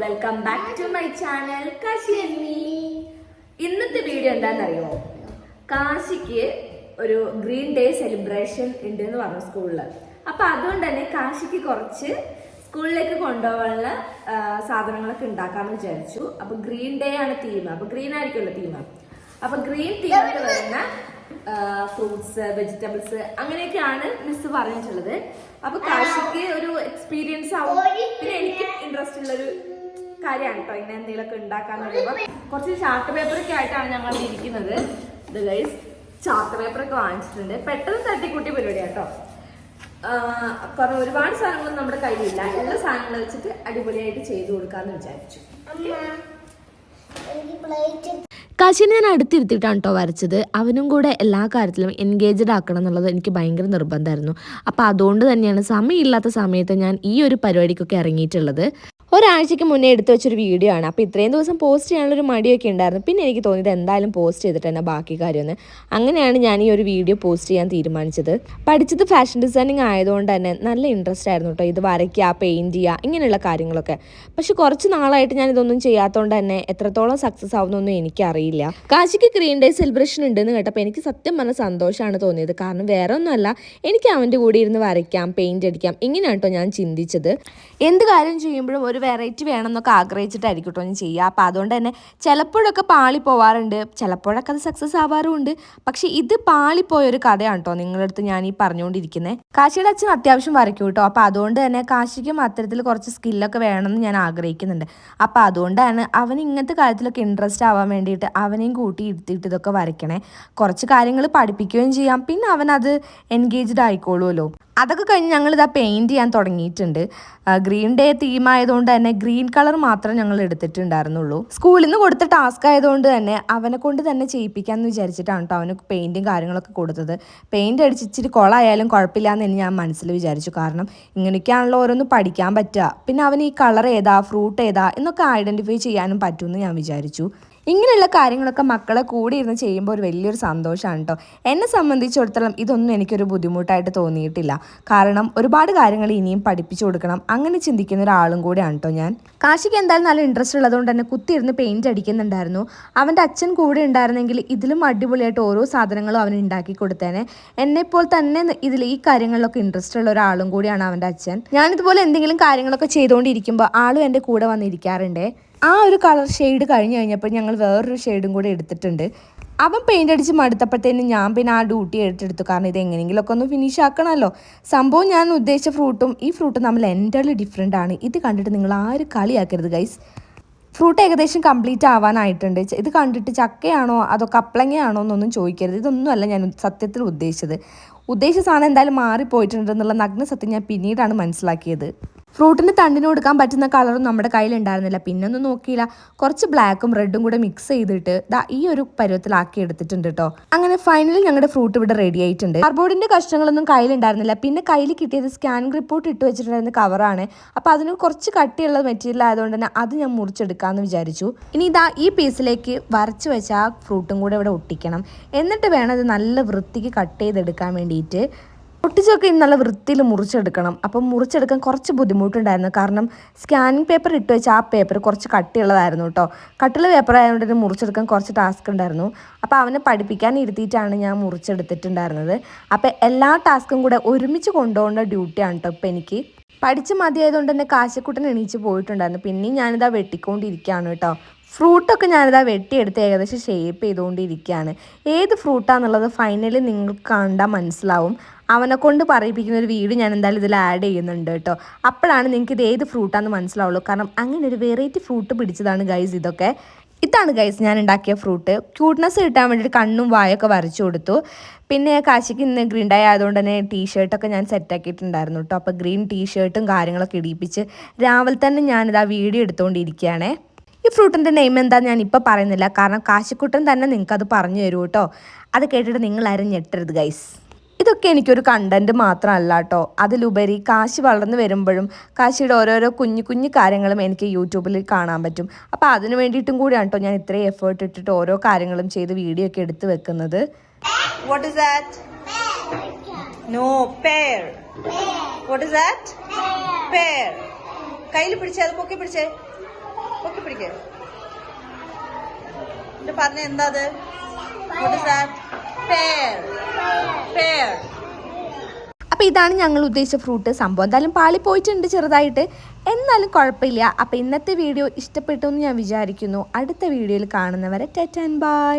Welcome back to my channel Kashi ഇന്നത്തെ video എന്താണെന്നറിയോ? കാശിക്ക് ഒരു ഗ്രീൻ ഡേ സെലിബ്രേഷൻ ഉണ്ട് എന്ന് പറഞ്ഞു സ്കൂളിൽ അപ്പൊ അതുകൊണ്ട് തന്നെ കാശിക്ക് കുറച്ച് സ്കൂളിലേക്ക് കൊണ്ടുപോകാനുള്ള സാധനങ്ങളൊക്കെ ഉണ്ടാക്കാന്ന് വിചാരിച്ചു. അപ്പൊ ഗ്രീൻ ഡേ ആണ് തീം അപ്പൊ ഗ്രീൻ ആയിരിക്കുമല്ലോ തീം അപ്പൊ ഗ്രീൻ തീമിൽ വരുന്ന ഫ്രൂട്ട്സ് വെജിറ്റബിൾസ് അങ്ങനെയൊക്കെയാണ് മിസ് പറഞ്ഞിട്ടുള്ളത്. അപ്പൊ കാശിക്ക് ഒരു എക്സ്പീരിയൻസ് ആവും. പിന്നെ എനിക്ക് കാര്യമാണ് കേട്ടോ ഇങ്ങനെ എന്തെങ്കിലുമൊക്കെ ഉണ്ടാക്കാന്നുള്ളത് കുറച്ച് ചാർട്ട് പേപ്പറൊക്കെ ആയിട്ടാണ് ഞങ്ങൾ ഇരിക്കുന്നത്. ഗൈസ് ചാർട്ട് പേപ്പറൊക്കെ വാങ്ങിച്ചിട്ടുണ്ട്. പെട്ടെന്ന് തട്ടിക്കൂട്ടി പരിപാടിയാണ് കേട്ടോ കാരണം ഒരുപാട് സാധനങ്ങളൊന്നും നമ്മുടെ കയ്യിലില്ല. എല്ലാ സാധനങ്ങൾ വെച്ചിട്ട് അടിപൊളിയായിട്ട് ചെയ്തു കൊടുക്കാന്ന് വിചാരിച്ചു. കാശിനെ ഞാൻ അടുത്തിരുത്തിയിട്ടാണ് കേട്ടോ വരച്ചത്. അവനും കൂടെ എല്ലാ കാര്യത്തിലും എൻഗേജഡ് ആക്കണം എന്നുള്ളത് എനിക്ക് ഭയങ്കര നിർബന്ധമായിരുന്നു. അപ്പോൾ അതുകൊണ്ട് തന്നെയാണ് സമയമില്ലാത്ത സമയത്ത് ഞാൻ ഈ ഒരു പരിപാടിക്കൊക്കെ ഇറങ്ങിയിട്ടുള്ളത്. ഒരാഴ്ചയ്ക്ക് മുന്നേ എടുത്തു വെച്ചൊരു വീഡിയോ ആണ്. അപ്പോൾ ഇത്രയും ദിവസം പോസ്റ്റ് ചെയ്യാനുള്ളൊരു മടിയൊക്കെ ഉണ്ടായിരുന്നു. പിന്നെ എനിക്ക് തോന്നിയത് എന്തായാലും പോസ്റ്റ് ചെയ്തിട്ട് തന്നെ ബാക്കി കാര്യമൊന്ന്. അങ്ങനെയാണ് ഞാൻ ഈ ഒരു വീഡിയോ പോസ്റ്റ് ചെയ്യാൻ തീരുമാനിച്ചത്. പഠിച്ചത് ഫാഷൻ ഡിസൈനിങ് ആയതുകൊണ്ട് തന്നെ നല്ല ഇൻട്രസ്റ്റ് ആയിരുന്നു കേട്ടോ ഇത് വരയ്ക്കുക പെയിന്റ് ചെയ്യുക ഇങ്ങനെയുള്ള കാര്യങ്ങളൊക്കെ. പക്ഷെ കുറച്ച് നാളായിട്ട് ഞാൻ ഇതൊന്നും ചെയ്യാത്തതുകൊണ്ട് തന്നെ എത്രത്തോളം സക്സസ് ആവുന്നൊന്നും എനിക്കറിയില്ല. കാശിക്ക് ഗ്രീൻ ഡേ സെലിബ്രേഷൻ ഉണ്ടെന്ന് കേട്ടപ്പോൾ എനിക്ക് സത്യം പറഞ്ഞ സന്തോഷമാണ് തോന്നിയത്. കാരണം വേറെ ഒന്നുമല്ല എനിക്ക് അവന്റെ കൂടെ ഇരുന്ന് വരയ്ക്കാം പെയിന്റ് അടിക്കാം ഇങ്ങനെയാണ് കേട്ടോ ഞാൻ ചിന്തിച്ചത്. എന്ത് കാര്യം ചെയ്യുമ്പോഴും ഒരു വെറൈറ്റി വേണമെന്നൊക്കെ ആഗ്രഹിച്ചിട്ടായിരിക്കും കേട്ടോ ഞാൻ ചെയ്യുക. അപ്പോൾ അതുകൊണ്ട് തന്നെ ചിലപ്പോഴൊക്കെ പാളി പോവാറുണ്ട്. ചിലപ്പോഴൊക്കെ അത് സക്സസ് ആവാറുമുണ്ട്. പക്ഷേ ഇത് പാളിപ്പോയ ഒരു കഥയാണ് കേട്ടോ നിങ്ങളുടെ അടുത്ത് ഞാൻ ഈ പറഞ്ഞുകൊണ്ടിരിക്കുന്നത് കാശിയുടെ അച്ഛൻ അത്യാവശ്യം വരയ്ക്കും കേട്ടോ അപ്പോൾ അതുകൊണ്ട് തന്നെ കാശിക്കും അത്തരത്തിൽ കുറച്ച് സ്കില്ലൊക്കെ വേണമെന്ന് ഞാൻ ആഗ്രഹിക്കുന്നുണ്ട്. അപ്പോൾ അതുകൊണ്ടാണ് അവൻ ഇങ്ങനത്തെ കാര്യത്തിലൊക്കെ ഇൻട്രസ്റ്റ് ആവാൻ വേണ്ടിയിട്ട് അവനെയും കൂട്ടി ഇരുത്തിയിട്ട് ഇതൊക്കെ വരയ്ക്കണേ. കുറച്ച് കാര്യങ്ങൾ പഠിപ്പിക്കുകയും ചെയ്യാം. പിന്നെ അവനത് എൻഗേജ്ഡ് ആയിക്കോളുമല്ലോ. അതൊക്കെ കഴിഞ്ഞ് ഞങ്ങൾ ഇതാ പെയിന്റ് ചെയ്യാൻ തുടങ്ങിയിട്ടുണ്ട്. ഗ്രീൻ ഡേ തീം ആയതുകൊണ്ട് തന്നെ ഗ്രീൻ കളർ മാത്രം ഞങ്ങൾ എടുത്തിട്ടുണ്ടായിരുന്നുള്ളൂ. സ്കൂളിൽ നിന്ന് കൊടുത്ത ടാസ്ക് ആയതുകൊണ്ട് തന്നെ അവനെ കൊണ്ട് തന്നെ ചെയ്യിപ്പിക്കാമെന്ന് വിചാരിച്ചിട്ടാണ് കേട്ടോ അവന് പെയിന്റും കാര്യങ്ങളൊക്കെ കൊടുത്തത്. പെയിന്റ് അടിച്ച് ഇച്ചിരി കുളമായാലും കുഴപ്പമില്ല എന്ന് തന്നെ ഞാൻ മനസ്സിൽ വിചാരിച്ചു. കാരണം ഇങ്ങനെയൊക്കെയാണല്ലോ ഓരോന്ന് പഠിക്കാൻ പറ്റുക. പിന്നെ അവന് ഈ കളർ ഏതാ ഫ്രൂട്ട് ഏതാ എന്നൊക്കെ ഐഡന്റിഫൈ ചെയ്യാനും പറ്റുമെന്ന് ഞാൻ വിചാരിച്ചു. ഇങ്ങനെയുള്ള കാര്യങ്ങളൊക്കെ മക്കളെ കൂടി ഇരുന്ന് ചെയ്യുമ്പോൾ ഒരു വലിയൊരു സന്തോഷമാണ് കേട്ടോ എന്നെ സംബന്ധിച്ചിടത്തോളം ഇതൊന്നും എനിക്കൊരു ബുദ്ധിമുട്ടായിട്ട് തോന്നിയിട്ടില്ല. കാരണം ഒരുപാട് കാര്യങ്ങൾ ഇനിയും പഠിപ്പിച്ചു കൊടുക്കണം. അങ്ങനെ ചിന്തിക്കുന്ന ഒരാളും കൂടെയാണ് കേട്ടോ ഞാൻ. കാശിക്ക് എന്തായാലും നല്ല ഇൻട്രസ്റ്റ് ഉള്ളതുകൊണ്ട് തന്നെ കുത്തിയിരുന്ന് പെയിന്റ് അടിക്കുന്നുണ്ടായിരുന്നു. അവന്റെ അച്ഛൻ കൂടെ ഉണ്ടായിരുന്നെങ്കിൽ ഇതിലും അടിപൊളിയായിട്ട് ഓരോ സാധനങ്ങളും അവന് ഉണ്ടാക്കി കൊടുത്തേനെ. എന്നെപ്പോൾ തന്നെ ഇതിൽ ഈ കാര്യങ്ങളിലൊക്കെ ഇൻട്രസ്റ്റ് ഉള്ള ഒരാളും കൂടിയാണ് അവന്റെ അച്ഛൻ. ഞാനിതുപോലെ എന്തെങ്കിലും കാര്യങ്ങളൊക്കെ ചെയ്തുകൊണ്ടിരിക്കുമ്പോൾ ആളും എന്റെ കൂടെ വന്നിരിക്കാറുണ്ടേ ആ ഒരു കളർ ഷെയ്ഡ് കഴിഞ്ഞ് കഴിഞ്ഞപ്പോൾ ഞങ്ങൾ വേറൊരു ഷെയ്ഡും കൂടെ എടുത്തിട്ടുണ്ട്. അവൻ പെയിന്റ് അടിച്ച് മടുത്തപ്പോഴത്തേനും ഞാൻ പിന്നെ ആ ഡ്യൂട്ടി ഏറ്റെടുത്തു. കാരണം ഇത് എങ്ങനെയെങ്കിലുമൊക്കെ ഒന്ന് ഫിനിഷ് ആക്കണമല്ലോ സംഭവം ഞാൻ ഉദ്ദേശിച്ച ഫ്രൂട്ടും ഈ ഫ്രൂട്ടും നമ്മൾ എന്റർലി ഡിഫറെന്റ് ആണ്. ഇത് കണ്ടിട്ട് നിങ്ങൾ ആരും കളിയാക്കരുത് ഗൈസ് ഫ്രൂട്ട് ഏകദേശം കംപ്ലീറ്റ് ആവാനായിട്ടുണ്ട്. ഇത് കണ്ടിട്ട് ചക്കയാണോ അതോ കപ്ലങ്ങയാണോ എന്നൊന്നും ചോദിക്കരുത്. ഇതൊന്നുമല്ല ഞാൻ സത്യത്തിൽ ഉദ്ദേശിച്ചത്. ഉദ്ദേശിച്ച സാധനം എന്തായാലും മാറിപ്പോയിട്ടുണ്ടെന്നുള്ള നഗ്ന സത്യം ഞാൻ പിന്നീടാണ് മനസ്സിലാക്കിയത്. ഫ്രൂട്ടിന് തണ്ടിന് കൊടുക്കാൻ പറ്റുന്ന കളറും നമ്മുടെ കയ്യിൽ ഉണ്ടായിരുന്നില്ല പിന്നെ ഒന്നും നോക്കിയില്ല. കുറച്ച് ബ്ലാക്കും റെഡും കൂടെ മിക്സ് ചെയ്തിട്ട് ദാ ഈ ഒരു പരുവത്തിലാക്കി എടുത്തിട്ടുണ്ട് കേട്ടോ അങ്ങനെ ഫൈനലി ഞങ്ങളുടെ ഫ്രൂട്ട് ഇവിടെ റെഡി ആയിട്ടുണ്ട്. കാർബോർഡിന്റെ കഷ്ണങ്ങളൊന്നും കയ്യിലുണ്ടായിരുന്നില്ല. പിന്നെ കയ്യിൽ കിട്ടിയത് സ്കാൻ റിപ്പോർട്ട് ഇട്ട് വെച്ചിട്ടുണ്ടായിരുന്ന കവറാണ് അപ്പോൾ അതിന് കുറച്ച് കട്ടിയുള്ള മെറ്റീരിയൽ ആയതുകൊണ്ട് തന്നെ അത് ഞാൻ മുറിച്ചെടുക്കാമെന്ന് വിചാരിച്ചു. ഇനി ഇതാ ഈ പീസിലേക്ക് വരച്ച് വെച്ച ആ ഫ്രൂട്ടും കൂടെ ഇവിടെ ഒട്ടിക്കണം. എന്നിട്ട് വേണം ഇത് നല്ല വൃത്തിക്ക് കട്ട് ചെയ്തെടുക്കാൻ വേണ്ടിയിട്ട്. ഒട്ടിച്ചൊക്കെ ഇന്ന് നല്ല വൃത്തിയിൽ മുറിച്ചെടുക്കണം. അപ്പം മുറിച്ചെടുക്കാൻ കുറച്ച് ബുദ്ധിമുട്ടുണ്ടായിരുന്നു. കാരണം സ്കാനിങ് പേപ്പർ ഇട്ട് വെച്ച ആ പേപ്പർ കുറച്ച് കട്ടിയുള്ളതായിരുന്നു കേട്ടോ. കട്ടിയുള്ള പേപ്പർ ആയതുകൊണ്ട് തന്നെ മുറിച്ചെടുക്കാൻ കുറച്ച് ടാസ്ക് ഉണ്ടായിരുന്നു. അപ്പോൾ അവനെ പഠിപ്പിക്കാൻ ഇരുത്തിയിട്ടാണ് ഞാൻ മുറിച്ചെടുത്തിട്ടുണ്ടായിരുന്നത്. അപ്പോൾ എല്ലാ ടാസ്കും കൂടെ ഒരുമിച്ച് കൊണ്ടുപോകേണ്ട ഡ്യൂട്ടിയാണ് കേട്ടോ ഇപ്പം എനിക്ക്. പഠിച്ച് മതിയായതുകൊണ്ട് തന്നെ കാശക്കുട്ടൻ എണീച്ച് പോയിട്ടുണ്ടായിരുന്നു. പിന്നെയും ഞാനിതാ വെട്ടിക്കൊണ്ടിരിക്കുകയാണ് കേട്ടോ. ഫ്രൂട്ടൊക്കെ ഞാനിതാ വെട്ടിയെടുത്ത് ഏകദേശം ഷേപ്പ് ചെയ്തുകൊണ്ടിരിക്കുകയാണ്. ഏത് ഫ്രൂട്ടാന്നുള്ളത് ഫൈനലി നിങ്ങൾക്ക് കണ്ടാൽ മനസ്സിലാവും. അവനെ കൊണ്ട് പറയിപ്പിക്കുന്ന ഒരു വീഡിയോ ഞാൻ എന്തായാലും ഇതിൽ ആഡ് ചെയ്യുന്നുണ്ട് കേട്ടോ. അപ്പോഴാണ് നിങ്ങൾക്ക് ഇത് ഏത് ഫ്രൂട്ടാന്ന് മനസ്സിലാവുള്ളൂ. കാരണം അങ്ങനെ ഒരു വെറൈറ്റി ഫ്രൂട്ട് പിടിച്ചതാണ് ഗൈസ് ഇതൊക്കെ. ഇതാണ് ഗൈസ് ഞാൻ ഉണ്ടാക്കിയ ഫ്രൂട്ട് ക്യൂട്ട്നെസ് കിട്ടാൻ വേണ്ടിയിട്ട് കണ്ണും വായൊക്കെ വരച്ചു കൊടുത്തു. പിന്നെ കാശിക്ക് ഇന്ന് ഗ്രീൻ ഡേ ആയതുകൊണ്ട് തന്നെ ടീഷർട്ടൊക്കെ ഞാൻ സെറ്റാക്കിയിട്ടുണ്ടായിരുന്നു കേട്ടോ. അപ്പോൾ ഗ്രീൻ ടീഷർട്ടും കാര്യങ്ങളൊക്കെ ഇടിപ്പിച്ച് രാവിലെ തന്നെ ഞാനിത് ആ വീഡിയോ എടുത്തുകൊണ്ടിരിക്കുകയാണേ ഈ ഫ്രൂട്ടിന്റെ നെയിം എന്താ ഞാൻ ഇപ്പോൾ പറയുന്നില്ല. കാരണം കാശിക്കുട്ടൻ തന്നെ നിങ്ങൾക്കത് പറഞ്ഞു തരൂ കേട്ടോ. അത് കേട്ടിട്ട് നിങ്ങളാരും ഞെട്ടരുത് ഗൈസ് ഇതൊക്കെ എനിക്കൊരു കണ്ടന്റ് മാത്രമല്ല കേട്ടോ. അതിലുപരി കാശി വളർന്നു വരുമ്പോഴും കാശിയുടെ ഓരോരോ കുഞ്ഞു കുഞ്ഞു കാര്യങ്ങളും എനിക്ക് യൂട്യൂബിൽ കാണാൻ പറ്റും. അപ്പോൾ അതിന് വേണ്ടിയിട്ടും കൂടിയാണ് കേട്ടോ ഞാൻ ഇത്രയും എഫേർട്ട് ഇട്ടിട്ട് ഓരോ കാര്യങ്ങളും ചെയ്ത് വീഡിയോ ഒക്കെ എടുത്ത് വെക്കുന്നത്. പിടിച്ചേ പിടിക്കേ. പറഞ്ഞ എന്താ അത്? Pear. അപ്പോൾ ഇതാണ് ഞങ്ങൾ ഉദ്ദേശിച്ച ഫ്രൂട്ട് സംഭവം എന്തായാലും പാളി പോയിട്ടുണ്ട് ചെറുതായിട്ട്. എന്നാലും കുഴപ്പമില്ല. അപ്പോൾ ഇന്നത്തെ വീഡിയോ ഇഷ്ടപ്പെട്ടു എന്ന് ഞാൻ വിചാരിക്കുന്നു. അടുത്ത വീഡിയോയിൽ കാണുന്നവരെ ടെറ്റ് ആൻഡ് ബൈ.